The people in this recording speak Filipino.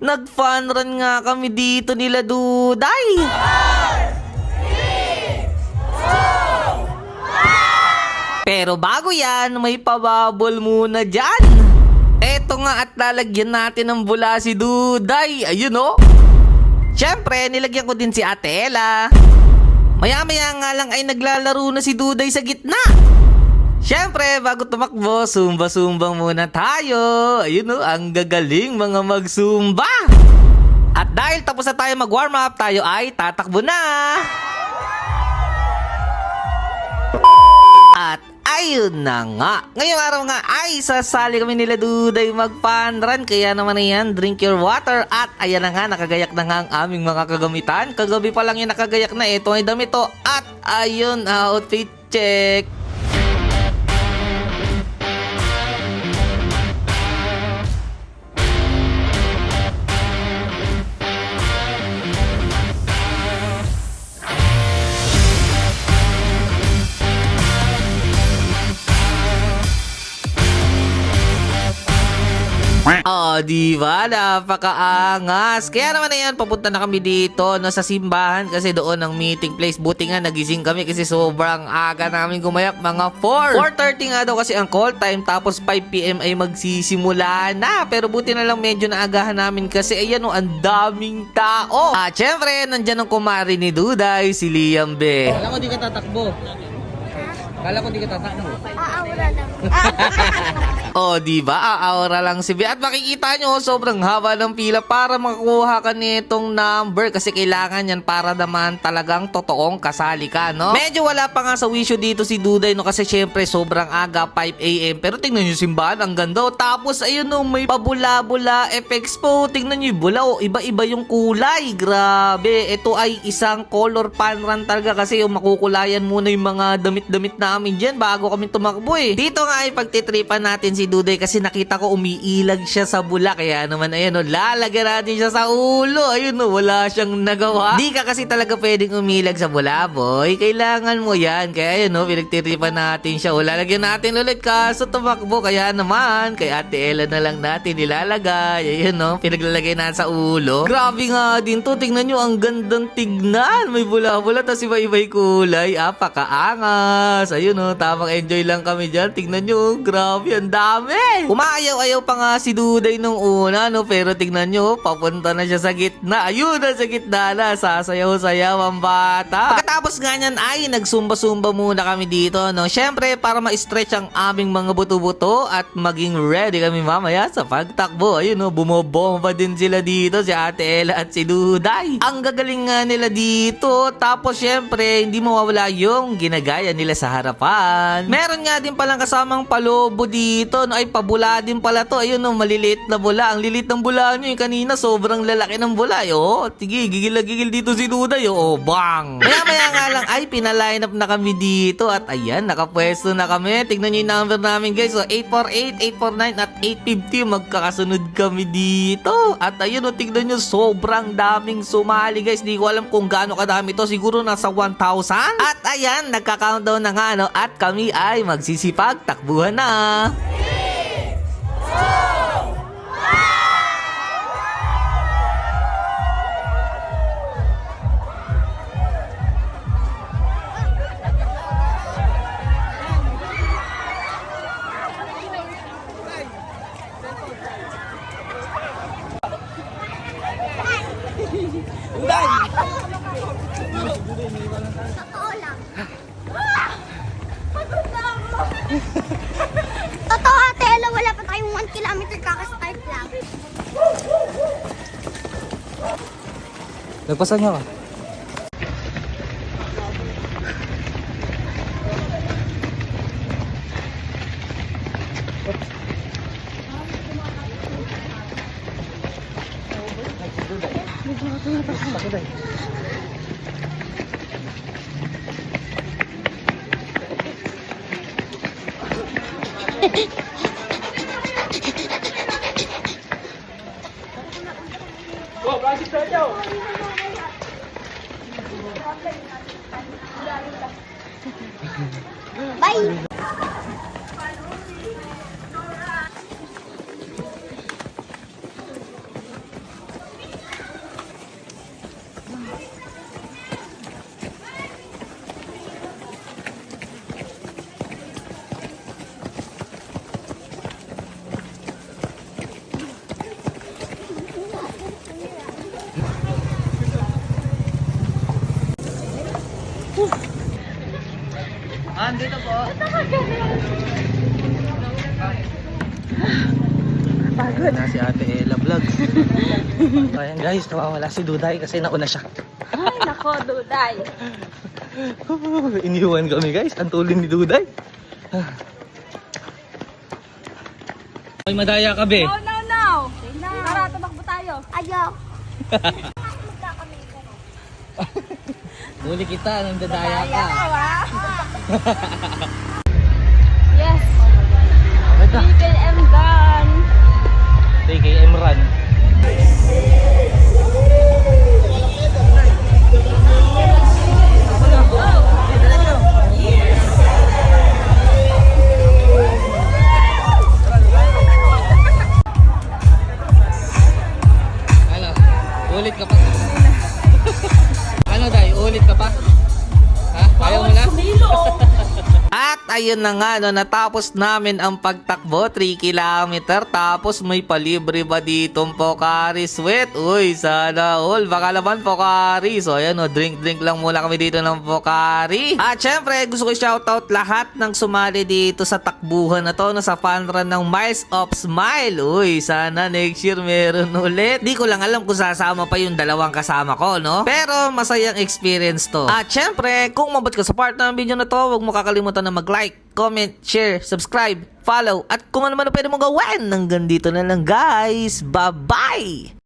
Nag-fun run nga kami dito nila Duday. Pero bago yan, may pababol muna dyan. Eto nga at lalagyan natin ng bula si Duday. Ayun oh. Siyempre, nilagyan ko din si Ate Ella. Maya-maya nga lang ay naglalaro na si Duday sa gitna. Siyempre, bago tumakbo, sumba-sumba muna tayo. Ayun oh, ang gagaling mga magsumba. At dahil tapos na tayo mag-warm up, tayo ay tatakbo na. At ayun na nga. Ngayong araw nga ay sasali kami nila Duday mag-fun run. Kaya naman na yan, drink your water. At ayan na nga, nakagayak na nga ang aming mga kagamitan. Kagabi pa lang yung nakagayak na. Ito ay damit to. At ayun, outfit check. Oh, di ba? Napakaangas. Kaya naman na yan, papunta na kami dito no, sa simbahan kasi doon ang meeting place. Buti nga nagising kami kasi sobrang aga namin gumayak. Mga 4. 4.30 nga daw kasi ang call time tapos 5pm ay magsisimula na. Pero buti na lang medyo naagahan namin kasi ayan o, ang daming tao. At syempre, nandyan ang kumari ni Duday, si Liam Be. Kala ko di ka tatakbo. Kala ko di ka tatakbo. Aaura lang. Oh, di ba? Aaura lang si B. At makikita nyo, sobrang haba ng pila para makakuha ka nitong number kasi kailangan yan para naman talagang totoong kasali ka, no? Medyo wala pa nga sa wisyo dito si Duday, no? Kasi syempre, sobrang aga, 5am. Pero tingnan nyo simbahan, ang ganda. oh. Tapos, ayun, no, may pabula-bula effects po. Tingnan nyo yung bula, oh. Iba-iba yung kulay. Grabe. Ito ay isang color pan run talaga kasi yung makukulayan muna yung mga damit-damit namin dyan bago kami tumakbo, eh. Dito nga ay pagtitripan natin si Duday kasi nakita ko umiilag siya sa bula. Kaya naman, ayan, no, lalagyan natin siya sa ulo. Ayun, no, wala siyang nagawa. Di ka kasi talaga pwedeng umilag sa bula, boy. Kailangan mo yan. Kaya, ayun, no, pinagtitripan natin siya. O, lalagyan natin ulit kaso tumakbo. Kaya naman, kay Ate Ella na lang natin nilalagay. Ayun, no, pinaglalagay na sa ulo. Grabe nga din to. Tingnan nyo, ang gandang tignan. May bula-bula, tapos iba-iba'y kulay. Ah, pakaangas. Ayun, no, tamang enjoy lang kami dyan. Tignan nyo, grabe, ang dami. Umaayaw-ayaw pa nga si Duday nung una, no, pero tignan nyo, papunta na siya sa gitna. Ayun na, sa gitna na. Sasayaw-sayaw ang bata. Pagkatapos nga niyan ay nagsumba-sumba muna kami dito, no. Syempre, para ma-stretch ang aming mga buto-buto at maging ready kami mamaya sa pagtakbo. Ayun, no, bumobomba din sila dito, si Ate Ella at si Duday. Ang gagaling nga nila dito. Tapos, syempre, hindi mawawala yung ginagaya nila sa harapan. Meron nga din palang kasamang palobo dito, no. Ay, pabula din pala to. Ayun, no, maliliit na bula. Ang lilit ng bula nyo, yung kanina, sobrang lalaki ng bula. eh, Oh, tige, gigil na gigil dito si Duday. Oh, bang! Maya-maya nga lang, ay, pinaline up na kami dito. At ayan, nakapwesto na kami. Tignan nyo yung number namin, guys. So, 848, 849, at 850. Magkakasunod kami dito. At ayun, oh, tignan nyo, sobrang daming sumali, guys. Di ko alam kung gaano kadami to. Siguro nasa 1,000. At ayan, nagka-countdown na nga, no? At kami ay magsisipag. Takbuhan na. Tayong 1 kilometer kakastart lang. Nagpasan niya ka. Bye! Ah, dito po. Pagod. Na si Ate Ella Vlogs. Ayan guys, nawawala si Duday kasi nauna siya. Ay, nako, Duday. Iniwan kami guys, ang tulin ni Duday. Ay, madaya ka be. No, no, no. Tara, tumakbo tayo. Ayaw. Huli kita, nang dadaya ka. Yes. ayun na nga, no, natapos namin ang pagtakbo, 3 kilometer, tapos may palibre ba ditong Pocari Sweat? Uy, sana all, baka naman Pocari. So ayan, no, drink-drink lang muna kami dito ng Pocari. At syempre, gusto ko shoutout lahat ng sumali dito sa takbuhan na to, no, sa fun run ng Miles of Smile. Uy, sana next year meron ulit. Di ko lang alam kung sasama pa yung dalawang kasama ko, no? Pero masayang experience to. At syempre, kung mabot ka sa part ng video na to, huwag mo kakalimutan na mag-like, comment, share, subscribe, follow, at kung ano man pwede mong gawin. Hanggang dito na lang guys. Bye-bye!